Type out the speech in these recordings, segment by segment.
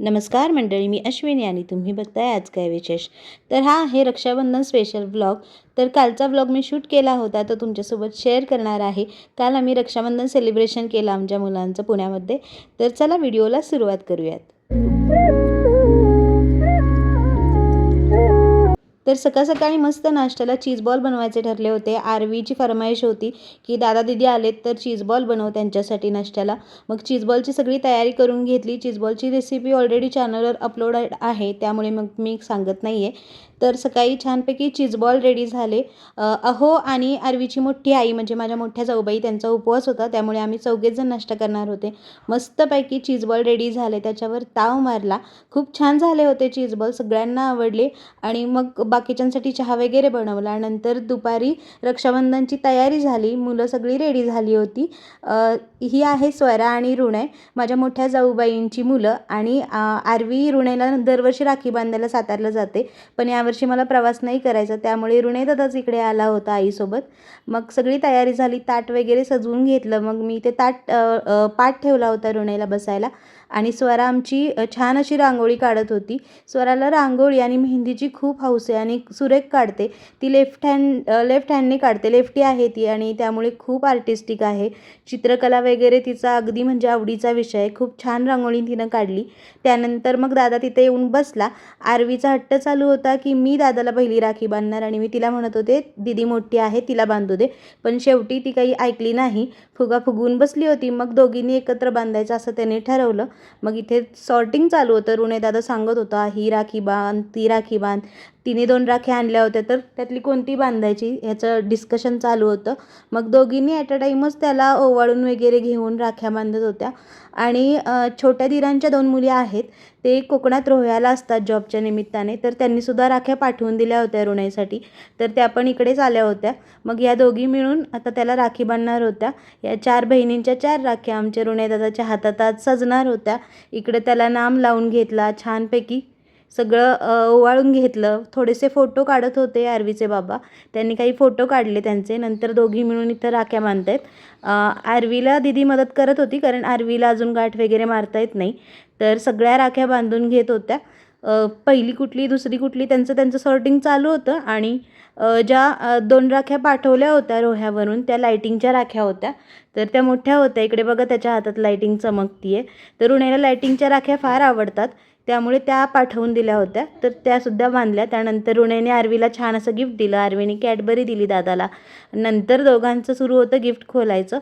नमस्कार मंडळी मी अश्विनी आणि तुम्ही बघताय आज काय विशेष? तर हा आहे रक्षाबंधन स्पेशल ब्लॉग तर कालचा ब्लॉग मी शूट केला होता तो तुमच्यासोबत शेअर करणार आहे. काल आम्ही रक्षाबंधन सेलिब्रेशन केलं आमच्या मुलांचं पुण्यामध्ये. तर चला व्हिडिओला सुरुवात करूयात. तर सकाळ सकाळी मस्त नाश्त्याला चीजबॉल बनवायचे ठरले होते. आरवीची फरमाईश होती की दादा दिदी आलेत तर चीजबॉल बनव त्यांच्यासाठी नाश्त्याला. मग चीजबॉलची सगळी तयारी करून घेतली. चीजबॉलची रेसिपी ऑलरेडी चॅनलवर अपलोड आहे. त्यामुळे मग मी सांगत नाही आहे तर सकाळी छानपैकी चीजबॉल रेडी झाले. अहो आणि आरवीची मोठी आई म्हणजे माझ्या मोठ्या जाऊबाई त्यांचा उपवास होता. त्यामुळे आम्ही चौघेच जण नाश्ता करणार होते. मस्तपैकी चीजबॉल रेडी झाले. त्याच्यावर ताव मारला. खूप छान झाले होते चीजबॉल सगळ्यांना आवडले. आणि मग बाकीच्यांसाठी चहा वगैरे बनवला. नंतर दुपारी रक्षाबंधनची तयारी झाली. मुलं सगळी रेडी झाली होती. ही आहे स्वरा आणि ऋणय माझ्या मोठ्या जाऊबाईंची मुलं. आणि आरवी ऋणेला दरवर्षी राखी बांधायला सातारला जाते. पण यावर यावर्षी मला प्रवास नाही करायचा त्यामुळे ऋणेदादाच इकडे आला होता आईसोबत. मग सगळी तयारी झाली ताट वगैरे सजवून घेतलं मग मी ते ताट पाठ ठेवला होता ऋणेला बसायला. आणि स्वरा आमची छान अशी रांगोळी काढत होती. स्वराला रांगोळी आणि मेहंदीची खूप हौस आहे आणि सुरेख काढते. ती लेफ्ट हँड लेफ्ट हँडने काढते. लेफ्टी आहे ती आणि त्यामुळे खूप आर्टिस्टिक आहे. चित्रकला वगैरे तिचा अगदी म्हणजे आवडीचा विषय आहे. खूप छान रांगोळी तिनं काढली. त्यानंतर मग दादा तिथे येऊन बसला. आरवीचा हट्ट चालू होता की मी दादाला पहिली राखी बांधणार आणि मी तिला म्हणत होते दिदी मोठी आहे तिला बांधू दे. पण शेवटी ती काही ऐकली नाही. फुगा फुगवून बसली होती. मग दोघींनी एकत्र बांधायचं असं त्याने ठरवलं. मग इथे सॉर्टिंग चालू होतं. ऋणे दादा सांगत होता ही राखी बांध ती राखी बांध. तिने दोन राख्या आणल्या होत्या तर त्यातली कोणती बांधायची ह्याचं डिस्कशन चालू होतं. मग दोघींनी ॲट अ टाईमच त्याला ओवाळून वगैरे घेऊन राख्या बांधत होत्या. आणि छोट्या दिरांच्या दोन मुली आहेत ते कोकणात रोह्याला असतात जॉबच्या निमित्ताने. तर त्यांनीसुद्धा राख्या पाठवून दिल्या होत्या ऋणाईसाठी तर त्या पण इकडेच आल्या होत्या. मग या दोघी मिळून आता त्याला राखी बांधणार होत्या. या चार बहिणींच्या चार राख्या आमच्या ऋणे हातात आज सजणार होत्या. इकडे त्याला नाम लावून घेतला छानपैकी. सगळं ओवाळून घेतलं. थोडेसे फोटो काढत होते आरवीचे बाबा. त्यांनी काही फोटो काढले त्यांचे. नंतर दोघी मिळून इथं राख्या बांधत आहेत आरवीला दिदी मदत करत होती कारण आरवीला अजून गाठ वगैरे मारता येत नाही. तर सगळ्या राख्या बांधून घेत होत्या. पहिली कुठली दुसरी कुठली त्यांचं त्यांचं सॉर्टिंग चालू होतं आणि ज्या दोन राख्या पाठवल्या होत्या रोह्यावरून त्या लायटिंगच्या राख्या होत्या. तर त्या मोठ्या होत्या. इकडे बघा त्याच्या हातात लायटिंग आहे तर उन्हाळ्याला लायटिंगच्या राख्या फार आवडतात. त्यामुळे त्या पाठवून दिल्या होत्या. तर त्यासुद्धा बांधल्या त्यानंतर ऋणेने आरवीला छान असं गिफ्ट दिलं. आरवीने कॅडबरी दिली दादाला. नंतर दोघांचं सुरू होतं गिफ्ट खोलायचं.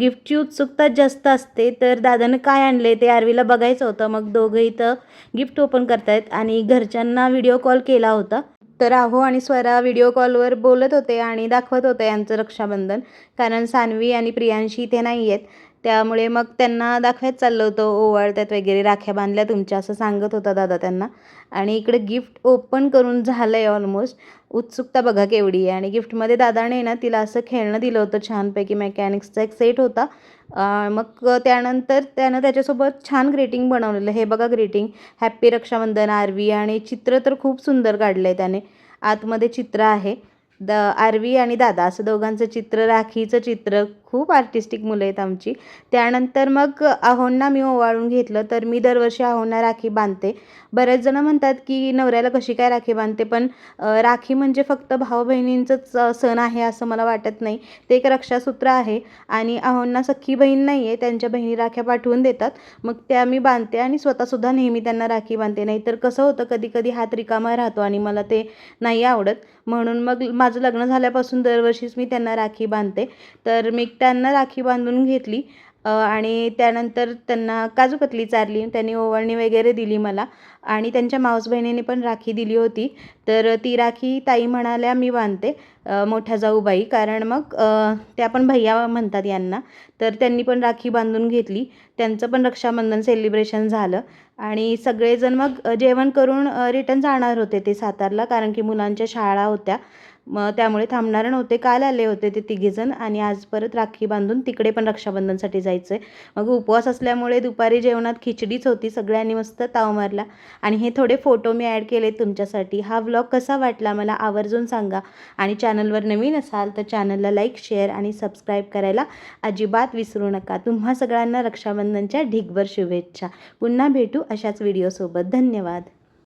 गिफ्टची उत्सुकता जास्त असते. तर दादानं काय आणले ते आरवीला बघायचं होतं. मग दोघं इथं गिफ्ट ओपन करतायत आणि घरच्यांना व्हिडिओ कॉल केला होता. तर आहो आणि स्वरा व्हिडिओ कॉलवर बोलत होते आणि दाखवत होते यांचं रक्षाबंधन. कारण सान्वी आणि प्रियांशी इथे नाही आहेत त्यामुळे मग त्यांना दाखवायचं चाललं होतं ओवाळत्यात वगैरे राख्या बांधल्या तुमच्या असं सांगत होता दादा त्यांना. आणि इकडे गिफ्ट ओपन करून झालं आहे ऑलमोस्ट उत्सुकता बघा केवढी आहे. आणि गिफ्टमध्ये दादाने ना तिला असं खेळणं दिलं होतं छानपैकी मेकॅनिक्सचा एक सेट होता. मग त्यानंतर त्यानं त्याच्यासोबत छान ग्रीटिंग बनवलेलं. हे बघा ग्रीटिंग हॅप्पी रक्षाबंधन आरवी आणि चित्र तर खूप सुंदर काढलं आहे त्याने. आतमध्ये चित्र आहे. द आरवी आणि दादा असं दोघांचं चित्र राखीचं चित्र खूप आर्टिस्टिक मुलं आहेत आमची. त्यानंतर मग आहोंना मी ओवाळून घेतलं तर मी दरवर्षी आहोंना राखी बांधते. बरेच जणं म्हणतात की नवऱ्याला कशी काय राखी बांधते पण राखी म्हणजे फक्त भाऊ बहिणींचंच सण आहे असं मला वाटत नाही. ते एक रक्षासूत्र आहे आणि आहोंना सख्खी बहीण नाही आहे त्यांच्या बहिणी राख्या पाठवून देतात. मग त्या मी बांधते आणि स्वतःसुद्धा नेहमी त्यांना राखी बांधते. नाही तर कसं होतं कधी कधी हात रिकामा राहतो आणि मला ते नाही आवडत. म्हणून मग मा माझं लग्न झाल्यापासून दरवर्षीच मी त्यांना राखी बांधते. तर मी त्यांना राखी बांधून घेतली. आणि त्यानंतर त्यांना काजूकतली चारली. त्यांनी ओवाळणी वगैरे दिली मला. आणि त्यांच्या मावस बहिणीने पण राखी दिली होती. तर ती राखी ताई म्हणाल्या मी बांधते मोठ्या जाऊबाई. कारण मग त्या पण भैया म्हणतात यांना. तर त्यांनी पण राखी बांधून घेतली. त्यांचं पण रक्षाबंधन सेलिब्रेशन झालं. आणि सगळेजण मग जेवण करून रिटर्न जाणार होते ते सातारला. कारण की मुलांच्या शाळा होत्या. मग त्यामुळे थांबणार नव्हते. काल आले होते ते तिघेजण आणि आज परत राखी बांधून तिकडे पण रक्षाबंधनसाठी जायचं आहे मग उपवास असल्यामुळे दुपारी जेवणात खिचडीच होती सगळ्यांनी मस्त ताव मारला. आणि हे थोडे फोटो मी ॲड केले तुमच्यासाठी. हा व्लॉग कसा वाटला मला आवर्जून सांगा. आणि चॅनलवर नवीन असाल तर चॅनलला लाईक शेअर आणि सबस्क्राईब करायला अजिबात विसरू नका. तुम्हा सगळ्यांना रक्षाबंधनच्या ढिगभर शुभेच्छा. पुन्हा भेटू अशाच व्हिडिओसोबत. धन्यवाद.